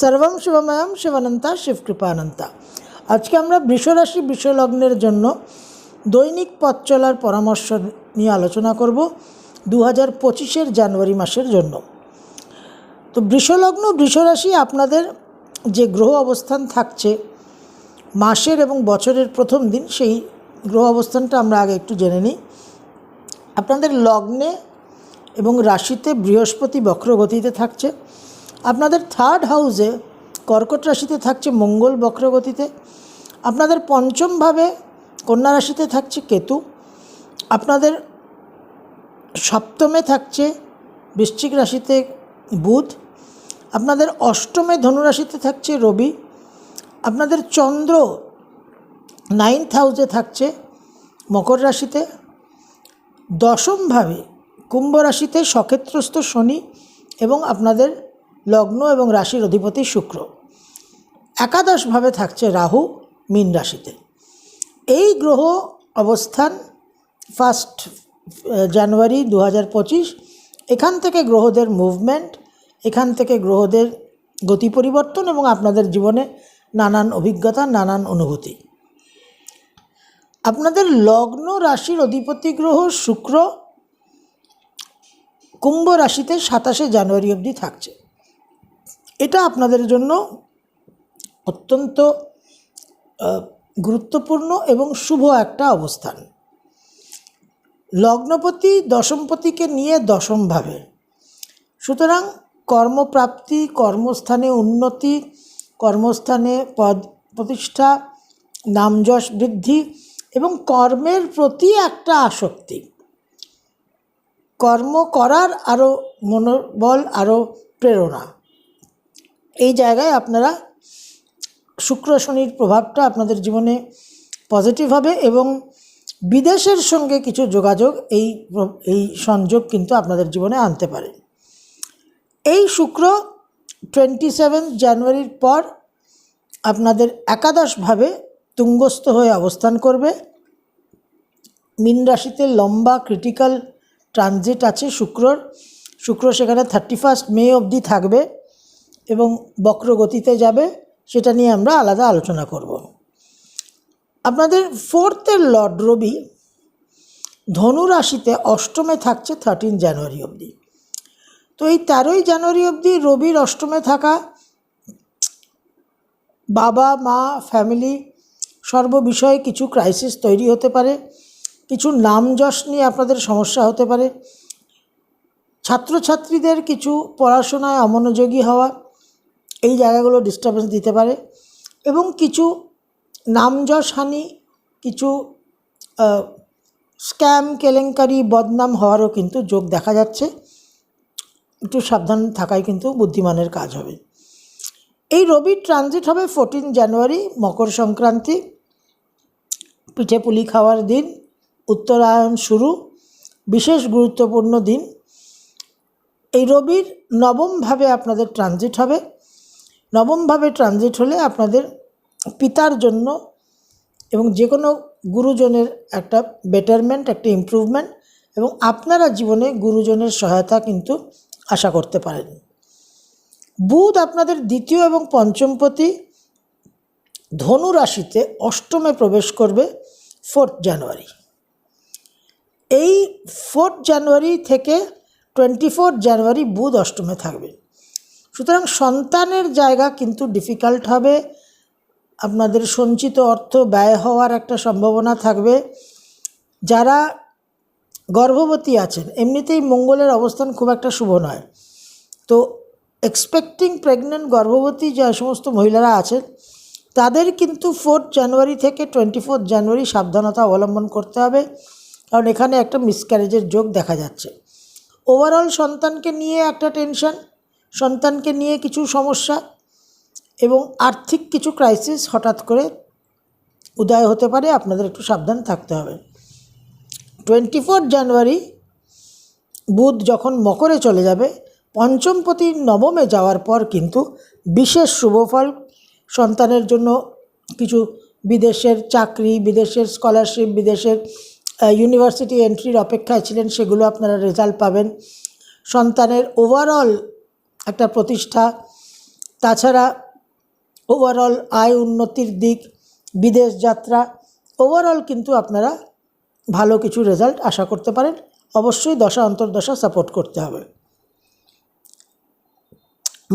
সর্বম শিবময়ম শিবানন্তা শিবকৃপানন্তা। আজকে আমরা বৃষরাশি বৃষলগ্নের জন্য দৈনিক পথ চলার পরামর্শ নিয়ে আলোচনা করব দু হাজার পঁচিশের জানুয়ারি মাসের জন্য। তো বৃষলগ্ন বৃষরাশি আপনাদের যে গ্রহ অবস্থান থাকছে, মাসের এবং বছরের প্রথম দিন, সেই গ্রহ অবস্থানটা আমরা আগে একটু জেনে নিই। আপনাদের লগ্নে এবং রাশিতে বৃহস্পতি বক্রগতিতে থাকছে। আপনাদের থার্ড হাউসে কর্কট রাশিতে থাকছে মঙ্গল বক্রগতিতে, আপনাদের পঞ্চমভাবে কন্যা রাশিতে থাকছে কেতু, আপনাদের সপ্তমে থাকছে বৃশ্চিক রাশিতে বুধ, আপনাদের অষ্টমে ধনুরাশিতে থাকছে রবি, আপনাদের চন্দ্র নাইন্থ হাউসে থাকছে মকর রাশিতে দশমভাবে কুম্ভ রাশিতে সক্ষেত্রস্থ শনি এবং আপনাদের লগ্ন এবং রাশির অধিপতি শুক্র। একাদশভাবে থাকছে রাহু মীন রাশিতে। এই গ্রহ অবস্থান ফার্স্ট জানুয়ারি দু হাজার পঁচিশ, এখান থেকে গ্রহদের মুভমেন্ট এখান থেকে গ্রহদের গতি পরিবর্তন এবং আপনাদের জীবনে নানান অভিজ্ঞতা, নানান অনুভূতি। আপনাদের লগ্ন রাশির অধিপতি গ্রহ শুক্র কুম্ভ রাশিতে সাতাশে জানুয়ারি অবধি থাকছে। এটা আপনাদের জন্য অত্যন্ত গুরুত্বপূর্ণ এবং শুভ একটা অবস্থান। লগ্নপতি দশমপতিকে নিয়ে দশমভাবে। সুতরাং কর্মপ্রাপ্তি, কর্মস্থানে উন্নতি, কর্মস্থানে পদ প্রতিষ্ঠা, নামযশ বৃদ্ধি এবং কর্মের প্রতি একটা আসক্তি। কর্ম করার আরও মনোবল আরও প্রেরণা। এই জায়গায় আপনারা শুক্র শনির প্রভাবটা আপনাদের জীবনে পজিটিভ হবে এবং বিদেশের সঙ্গে কিছু যোগাযোগ এই এই সংযোগ কিন্তু আপনাদের জীবনে আনতে পারে। এই শুক্র টোয়েন্টি সেভেন জানুয়ারির পর আপনাদের একাদশভাবে তুঙ্গস্থ হয়ে অবস্থান করবে। মীন রাশিতে লম্বা ক্রিটিক্যাল ট্রানজিট আছে শুক্রর। শুক্র সেখানে থার্টি ফার্স্ট মে অবধি থাকবে। এবং বক্রগতিতে যাবে, সেটা নিয়ে আমরা আলাদা আলোচনা করব। আপনাদের ফোর্থের লর্ড রবি ধনু রাশিতে অষ্টমে থাকছে থার্টিন জানুয়ারি অবধি। তো এই তেরোই জানুয়ারি অবধি রবির অষ্টমে থাকা বাবা, মা ফ্যামিলি সর্ববিষয়ে কিছু ক্রাইসিস তৈরি হতে পারে, কিছু নাম যশ নিয়ে আপনাদের সমস্যা হতে পারে, ছাত্রছাত্রীদের কিছু পড়াশোনায় অমনোযোগী হওয়া এই জায়গাগুলো ডিস্টারবেন্স দিতে পারে এবং কিছু নামযশ হানি কিছু স্ক্যাম কেলেঙ্কারি, বদনাম হওয়ারও কিন্তু যোগ দেখা যাচ্ছে। একটু সাবধান থাকাই কিন্তু বুদ্ধিমানের কাজ হবে। এই রবির ট্রানজিট হবে ফোরটিন জানুয়ারি মকর সংক্রান্তি। পিঠে পুলি খাওয়ার দিন, উত্তরায়ণ শুরু, বিশেষ গুরুত্বপূর্ণ দিন। এই রবির নবমভাবে আপনাদের ট্রানজিট হবে। নবমভাবে ট্রানজিট হলে আপনাদের পিতার জন্য এবং যে কোনো গুরুজনের একটা বেটারমেন্ট একটা ইমপ্রুভমেন্ট এবং আপনারা জীবনে গুরুজনের সহায়তা কিন্তু আশা করতে পারেন। বুধ আপনাদের দ্বিতীয় এবং পঞ্চমপতি ধনু রাশিতে অষ্টমে প্রবেশ করবে ফোর্থ জানুয়ারি এই ফোর্থ জানুয়ারি থেকে টোয়েন্টি ফোর্থ জানুয়ারি বুধ অষ্টমে থাকবে সুতরাং সন্তানের জায়গা কিন্তু ডিফিকাল্ট হবে। আপনাদের সঞ্চিত অর্থ ব্যয় হওয়ার একটা সম্ভাবনা থাকবে। যারা গর্ভবতী আছেন, এমনিতেই মঙ্গলের অবস্থান খুব একটা শুভ নয়। তো এক্সপেক্টিং প্রেগনেন্ট গর্ভবতী যে সমস্ত মহিলারা আছেন, তাদের কিন্তু ফোর্থ জানুয়ারি থেকে টোয়েন্টি ফোর্থ জানুয়ারি সাবধানতা অবলম্বন করতে হবে। কারণ এখানে একটা মিসক্যারেজের যোগ দেখা যাচ্ছে। ওভারঅল সন্তানকে নিয়ে একটা টেনশন সন্তানকে নিয়ে কিছু সমস্যা এবং আর্থিক কিছু ক্রাইসিস হঠাৎ করে উদয় হতে পারে, আপনাদের একটু সাবধান থাকতে হবে। টোয়েন্টি ফোর জানুয়ারি বুধ যখন মকরে চলে যাবে, পঞ্চমপতি নবমে যাওয়ার পর কিন্তু বিশেষ শুভফল সন্তানের জন্য কিছু বিদেশের চাকরি, বিদেশের স্কলারশিপ বিদেশের ইউনিভার্সিটি এন্ট্রির অপেক্ষায় ছিলেন, সেগুলো আপনারা রেজাল্ট পাবেন। সন্তানের ওভারঅল একটা প্রতিষ্ঠা। তাছাড়া ওভারঅল আয় উন্নতির দিক, বিদেশ যাত্রা ওভারঅল কিন্তু আপনারা ভালো কিছু রেজাল্ট আশা করতে পারেন। অবশ্যই দশা অন্তর্দশা সাপোর্ট করতে হবে।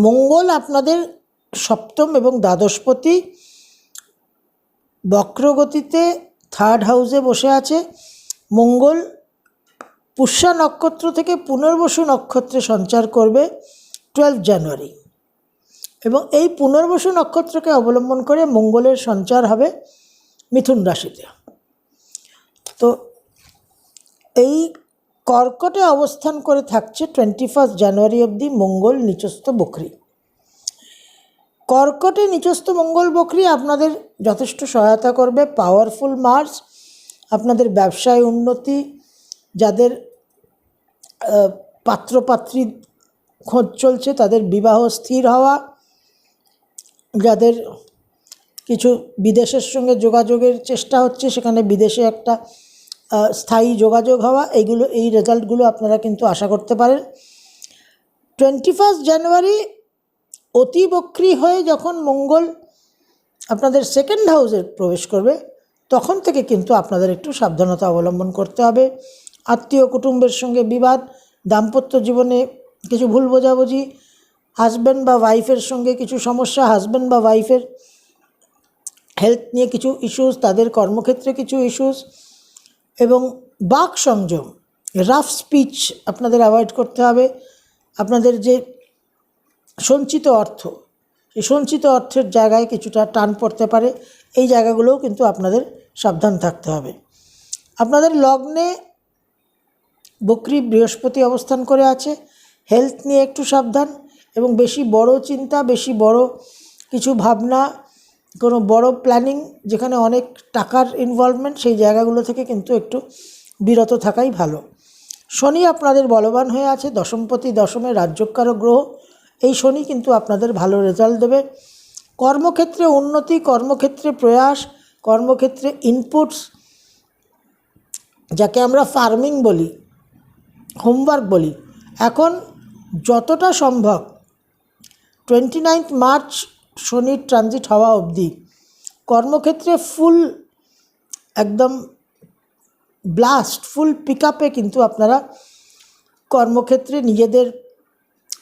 মঙ্গল আপনাদের সপ্তম এবং দ্বাদশপতি বক্রগতিতে থার্ড হাউসে বসে আছে। মঙ্গল পুষ্যা নক্ষত্র থেকে পুনর্বসু নক্ষত্রে সঞ্চার করবে। টুয়েলভ জানুয়ারি এবং এই পুনর্বসু নক্ষত্রকে অবলম্বন করে মঙ্গলের সঞ্চার হবে মিথুন রাশিতে। তো এই কর্কটে অবস্থান করে থাকছে টোয়েন্টি ফার্স্ট জানুয়ারি অবধি মঙ্গল নিচস্থ বকরি। কর্কটে নিচস্থ মঙ্গল বকরি আপনাদের যথেষ্ট সহায়তা করবে পাওয়ারফুল মার্চ আপনাদের ব্যবসায় উন্নতি, যাদের পাত্রপাত্রী খোঁজ চলছে, তাদের বিবাহ স্থির হওয়া, যাদের কিছু বিদেশের সঙ্গে যোগাযোগের চেষ্টা হচ্ছে, সেখানে বিদেশে একটা স্থায়ী যোগাযোগ হওয়া এইগুলো এই রেজাল্টগুলো আপনারা কিন্তু আশা করতে পারেন। টোয়েন্টি ফার্স্ট জানুয়ারি অতি হয়ে যখন মঙ্গল আপনাদের সেকেন্ড হাউসে প্রবেশ করবে, তখন থেকে কিন্তু আপনাদের একটু সাবধানতা অবলম্বন করতে হবে। আত্মীয় কুটুম্বের সঙ্গে বিবাদ, দাম্পত্য জীবনে কিছু ভুল বোঝাবুঝি হাজব্যান্ড বা ওয়াইফের সঙ্গে কিছু সমস্যা হাজব্যান্ড বা ওয়াইফের হেলথ নিয়ে কিছু ইস্যুস তাদের কর্মক্ষেত্রে কিছু ইস্যুস এবং বাক সংযম রাফ স্পিচ আপনাদের অ্যাভয়েড করতে হবে। আপনাদের যে সঞ্চিত অর্থ এই সঞ্চিত অর্থের জায়গায় কিছুটা টান পড়তে পারে, এই জায়গাগুলোও কিন্তু আপনাদের সাবধান থাকতে হবে। আপনাদের লগ্নে বকরি বৃহস্পতি অবস্থান করে আছে হেলথ নিয়ে একটু সাবধান এবং বেশি বড় চিন্তা, বেশি বড় কিছু ভাবনা, কোনো বড় প্ল্যানিং যেখানে অনেক টাকার ইনভলভমেন্ট সেই জায়গাগুলো থেকে কিন্তু একটু বিরত থাকাই ভালো। শনি আপনাদের বলবান হয়ে আছে, দশমপতি দশমে রাজ্যকারক গ্রহ, এই শনি কিন্তু আপনাদের ভালো রেজাল্ট দেবে। কর্মক্ষেত্রে উন্নতি, কর্মক্ষেত্রে প্রয়াস, কর্মক্ষেত্রে ইনপুটস যাকে আমরা ফার্মিং বলি হোমওয়ার্ক বলি, এখন যতটা সম্ভব টোয়েন্টি নাইন্থ মার্চ শনির ট্রানজিট হওয়া অবধি কর্মক্ষেত্রে ফুল একদম ব্লাস্ট ফুল পিক আপে কিন্তু আপনারা কর্মক্ষেত্রে নিজেদের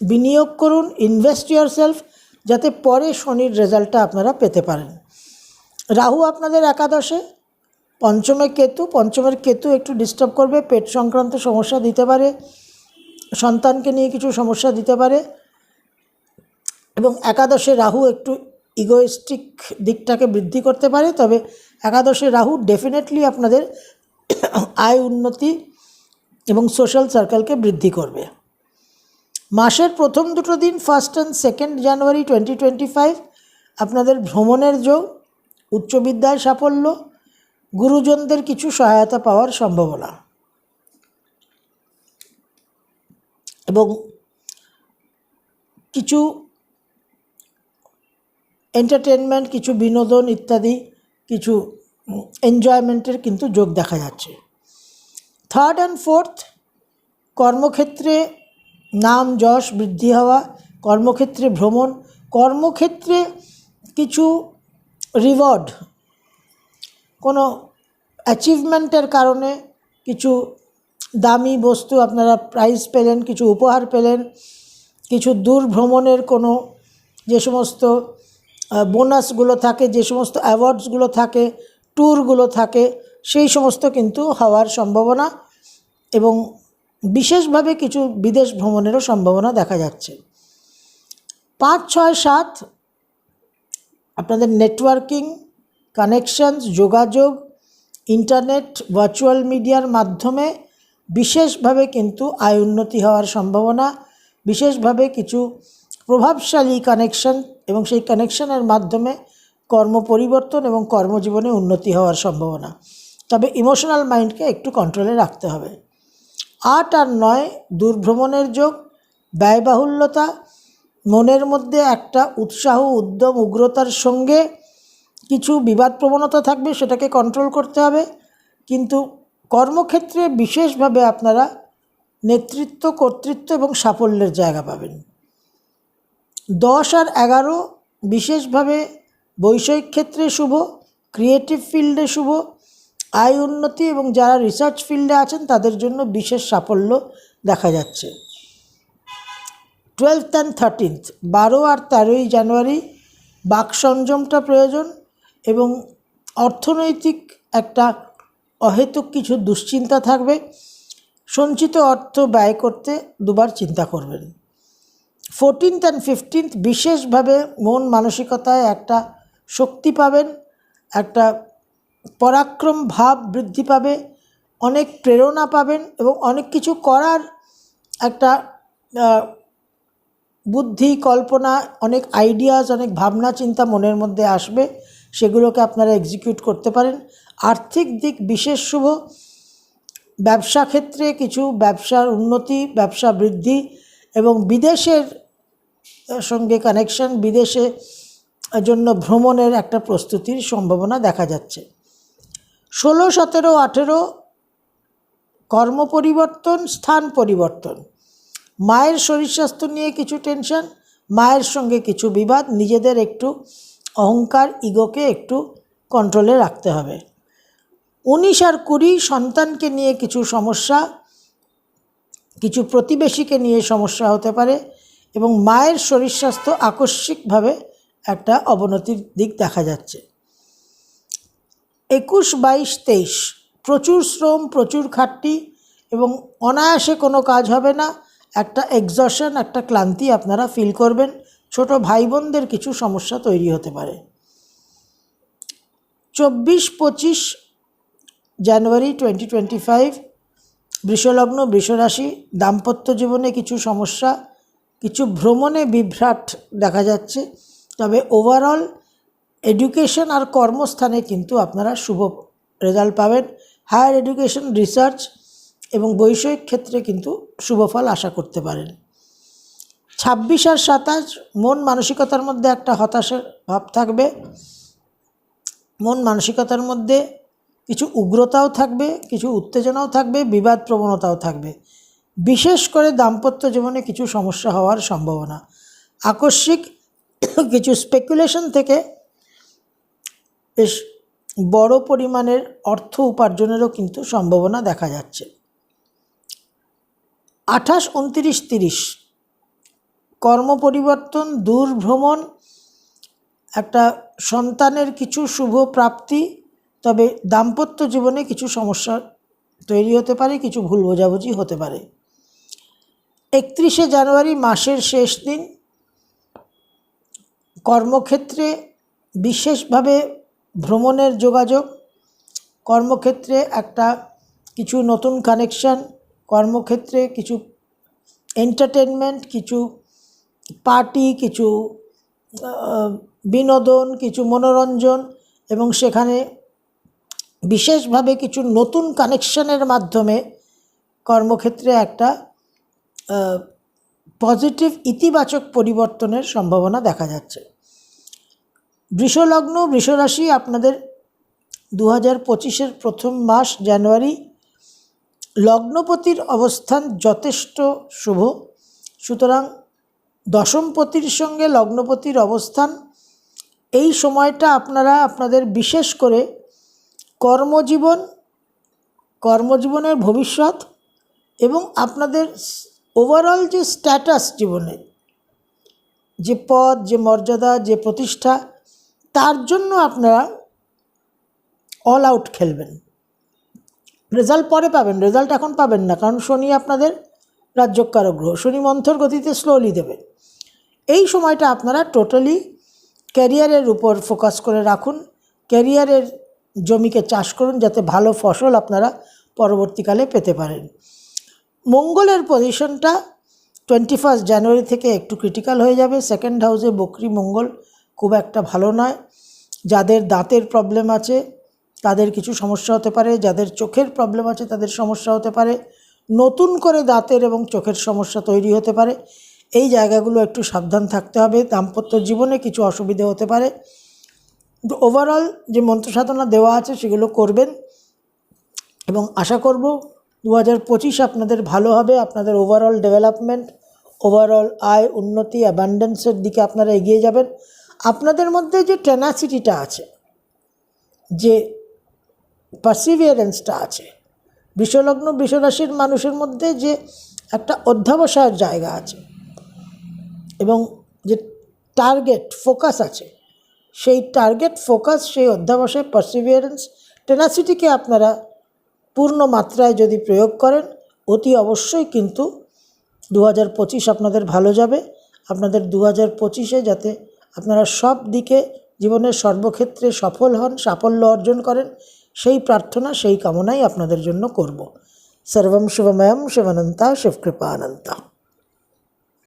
বিনিয়োগ করুন ইনভেস্ট ইয়ার সেলফ যাতে পরে শনির রেজাল্টটা আপনারা পেতে পারেন। রাহু আপনাদের একাদশে, পঞ্চমে কেতু, পঞ্চমের কেতু একটু ডিস্টার্ব করবে, পেট সংক্রান্ত সমস্যা দিতে পারে সন্তানকে নিয়ে কিছু সমস্যা দিতে পারে এবং একাদশে রাহু একটু ইগোয়েস্টিক দিকটাকে বৃদ্ধি করতে পারে। তবে একাদশে রাহু ডেফিনেটলি আপনাদের আয় উন্নতি এবং সোশ্যাল সার্কেলকে বৃদ্ধি করবে। মাসের প্রথম দুটো দিন first and second January twenty twenty five আপনাদের ভ্রমণের যোগ উচ্চ বিদ্যায় সাফল্য, গুরুজনদের কিছু সহায়তা পাওয়ার সম্ভাবনা। এবং কিছু এন্টারটেনমেন্ট কিছু বিনোদন ইত্যাদি, কিছু এনজয়মেন্টের কিন্তু যোগ দেখা যাচ্ছে। থার্ড অ্যান্ড ফোর্থ কর্মক্ষেত্রে নাম, যশ, বৃদ্ধি হওয়া, কর্মক্ষেত্রে ভ্রমণ, কর্মক্ষেত্রে কিছু রিওয়ার্ড কোনো অ্যাচিভমেন্টের কারণে কিছু দামি বস্তু আপনারা প্রাইজ পেলেন, কিছু উপহার পেলেন, কিছু দূর ভ্রমণের কোনো যে সমস্ত বোনাসগুলো থাকে, যে সমস্ত অ্যাওয়ার্ডসগুলো থাকে ট্যুরগুলো থাকে, সেই সমস্ত কিন্তু হওয়ার সম্ভাবনা এবং বিশেষভাবে কিছু বিদেশ ভ্রমণেরও সম্ভাবনা দেখা যাচ্ছে। পাঁচ, ছয়, সাত, আপনাদের নেটওয়ার্কিং কানেকশনস যোগাযোগ ইন্টারনেট ভার্চুয়াল মিডিয়ার মাধ্যমে বিশেষভাবে কিন্তু আয় উন্নতি হওয়ার সম্ভাবনা, বিশেষভাবে কিছু প্রভাবশালী কানেকশন এবং সেই কানেকশনের মাধ্যমে কর্ম পরিবর্তন এবং কর্মজীবনে উন্নতি হওয়ার সম্ভাবনা। তবে ইমোশনাল মাইন্ডকে একটু কন্ট্রোলে রাখতে হবে। আট আর নয় দূরভ্রমণের যোগ, ব্যয়বাহুল্যতা, মনের মধ্যে একটা উৎসাহ, উদ্যম, উগ্রতার সঙ্গে কিছু বিবাদ প্রবণতা থাকবে সেটাকে কন্ট্রোল করতে হবে। কিন্তু কর্মক্ষেত্রে বিশেষভাবে আপনারা নেতৃত্ব, কর্তৃত্ব এবং সাফল্যের জায়গা পাবেন। দশ আর এগারো বিশেষভাবে বৈষয়িক ক্ষেত্রে শুভ ক্রিয়েটিভ ফিল্ডে শুভ, আয় উন্নতি এবং যারা রিসার্চ ফিল্ডে আছেন তাদের জন্য বিশেষ সাফল্য দেখা যাচ্ছে। টুয়েলথ অ্যান্ড থার্টিনথ বারো আর তেরোই জানুয়ারি বাক সংযমটা প্রয়োজন এবং অর্থনৈতিক একটা অহেতুক কিছু দুশ্চিন্তা থাকবে। সঞ্চিত অর্থ ব্যয় করতে দুবার চিন্তা করবেন। ফোরটিন্থ অ্যান্ড ফিফটিন্থ বিশেষভাবে মন মানসিকতায় একটা শক্তি পাবেন, একটা পরাক্রম ভাব বৃদ্ধি পাবে, অনেক প্রেরণা পাবেন এবং অনেক কিছু করার একটা বুদ্ধি, কল্পনা, অনেক আইডিয়াস অনেক ভাবনা, চিন্তা মনের মধ্যে আসবে। সেগুলোকে আপনারা এক্সিকিউট করতে পারেন। আর্থিক দিক বিশেষ শুভ। ব্যবসা ক্ষেত্রে কিছু ব্যবসার উন্নতি, ব্যবসা বৃদ্ধি এবং বিদেশের সঙ্গে কানেকশন বিদেশে জন্য ভ্রমণের একটা প্রস্তুতির সম্ভাবনা দেখা যাচ্ছে। ষোলো, সতেরো, আঠেরো কর্ম পরিবর্তন, স্থান পরিবর্তন। মায়ের শরীর স্বাস্থ্য নিয়ে কিছু টেনশন মায়ের সঙ্গে কিছু বিবাদ, নিজেদের একটু অহংকার ইগোকে একটু কন্ট্রোলে রাখতে হবে। উনিশ আর কুড়ি সন্তানকে নিয়ে কিছু সমস্যা, কিছু প্রতিবেশীকে নিয়ে সমস্যা হতে পারে এবং মায়ের শরীর স্বাস্থ্য আকস্মিকভাবে একটা অবনতির দিক দেখা যাচ্ছে। একুশ, বাইশ, তেইশ, প্রচুর শ্রম, প্রচুর খাটনি এবং অনায়াসে কোনো কাজ হবে না। একটা এক্সশন একটা ক্লান্তি আপনারা ফিল করবেন। ছোট ভাই বোনদের কিছু সমস্যা তৈরি হতে পারে। চব্বিশ পঁচিশ জানুয়ারি টোয়েন্টি টোয়েন্টি ফাইভ বৃষলগ্ন, বৃষরাশি, দাম্পত্য জীবনে কিছু সমস্যা, কিছু ভ্রমণে বিভ্রাট দেখা যাচ্ছে। তবে ওভারঅল এডুকেশন আর কর্মস্থানে কিন্তু আপনারা শুভ রেজাল্ট পাবেন। হায়ার এডুকেশন রিসার্চ এবং বৈষয়িক ক্ষেত্রে কিন্তু শুভ ফল আশা করতে পারেন। ছাব্বিশ আর সাতাশ, মন মানসিকতার মধ্যে একটা হতাশার ভাব থাকবে। মন মানসিকতার মধ্যে কিছু উগ্রতাও থাকবে, কিছু উত্তেজনাও থাকবে, বিবাদ প্রবণতাও থাকবে। বিশেষ করে দাম্পত্য জীবনে কিছু সমস্যা হওয়ার সম্ভাবনা। আকস্মিক কিছু স্পেকুলেশন থেকে বেশ বড় পরিমাণের অর্থ উপার্জনেরও কিন্তু সম্ভাবনা দেখা যাচ্ছে। আঠাশ, উনত্রিশ, তিরিশ। কর্ম পরিবর্তন দূর ভ্রমণ একটা সন্তানের কিছু শুভ প্রাপ্তি, তবে দাম্পত্য জীবনে কিছু সমস্যা তৈরি হতে পারে, কিছু ভুল বোঝাবুঝি হতে পারে। একত্রিশে জানুয়ারি মাসের শেষ দিন। কর্মক্ষেত্রে বিশেষভাবে ভ্রমণের যোগাযোগ। কর্মক্ষেত্রে একটা কিছু নতুন কানেকশান কর্মক্ষেত্রে কিছু এন্টারটেনমেন্ট কিছু পার্টি, কিছু বিনোদন, কিছু মনোরঞ্জন এবং সেখানে বিশেষভাবে কিছু নতুন কানেকশনের মাধ্যমে কর্মক্ষেত্রে একটা পজিটিভ ইতিবাচক পরিবর্তনের সম্ভাবনা দেখা যাচ্ছে। বৃষলগ্ন, বৃষরাশি আপনাদের দু হাজার পঁচিশের প্রথম মাস জানুয়ারি, লগ্নপতির অবস্থান যথেষ্ট শুভ। সুতরাং দশমপতির সঙ্গে লগ্নপতির অবস্থান। এই সময়টা আপনারা, আপনাদের বিশেষ করে কর্মজীবন, কর্মজীবনের ভবিষ্যৎ এবং আপনাদের ওভারঅল যে স্ট্যাটাস জীবনে, যে পদ, যে মর্যাদা, যে প্রতিষ্ঠা, তার জন্য আপনারা অল আউট খেলবেন। রেজাল্ট পরে পাবেন রেজাল্ট এখন পাবেন না, কারণ শনি আপনাদের রাজ্যকারক গ্রহ, শনি মন্থর গতিতে স্লোলি দেবে এই সময়টা আপনারা টোটালি ক্যারিয়ারের উপর ফোকাস করে রাখুন। ক্যারিয়ারের জমিকে চাষ করুন যাতে ভালো ফসল আপনারা পরবর্তীকালে পেতে পারেন। মঙ্গলের পজিশনটা টোয়েন্টি ফার্স্ট জানুয়ারি থেকে একটু ক্রিটিক্যাল হয়ে যাবে। সেকেন্ড হাউসে বকরি মঙ্গল খুব একটা ভালো নয়। যাদের দাঁতের প্রবলেম আছে, তাদের কিছু সমস্যা হতে পারে। যাদের চোখের প্রবলেম আছে, তাদের সমস্যা হতে পারে। নতুন করে দাঁতের এবং চোখের সমস্যা তৈরি হতে পারে। এই জায়গাগুলো একটু সাবধান থাকতে হবে। দাম্পত্য জীবনে কিছু অসুবিধে হতে পারে। ওভারঅল যে মন্ত্রসাধনা দেওয়া আছে সেগুলো করবেন। এবং আশা করব দু হাজার পঁচিশ আপনাদের ভালো হবে। আপনাদের ওভারঅল ডেভেলপমেন্ট ওভারঅল আয়, উন্নতি অ্যাবান্ডেন্সের দিকে আপনারা এগিয়ে যাবেন। আপনাদের মধ্যে যে টেনাসিটিটা আছে, যে পারসিভিয়ারেন্সটা আছে, বিশ্বলগ্ন বিশ্বরাশির মানুষের মধ্যে যে একটা অধ্যাবসায়ের জায়গা আছে এবং যে টার্গেট ফোকাস আছে, সেই টার্গেট ফোকাস সেই অধ্যাবসায় পারসিভিয়ারেন্স টেনাসিটিকে আপনারা পূর্ণ মাত্রায় যদি প্রয়োগ করেন, অতি অবশ্যই কিন্তু দু হাজার পঁচিশ আপনাদের ভালো যাবে। আপনাদের দু হাজার পঁচিশে যাতে আপনারা সব দিকে জীবনের সর্বক্ষেত্রে সফল হন, সাফল্য অর্জন করেন, সেই প্রার্থনা, সেই কামনাই আপনাদের জন্য করব। সর্বম শিবময়ম শিবানন্তা শিবকৃপানন্তা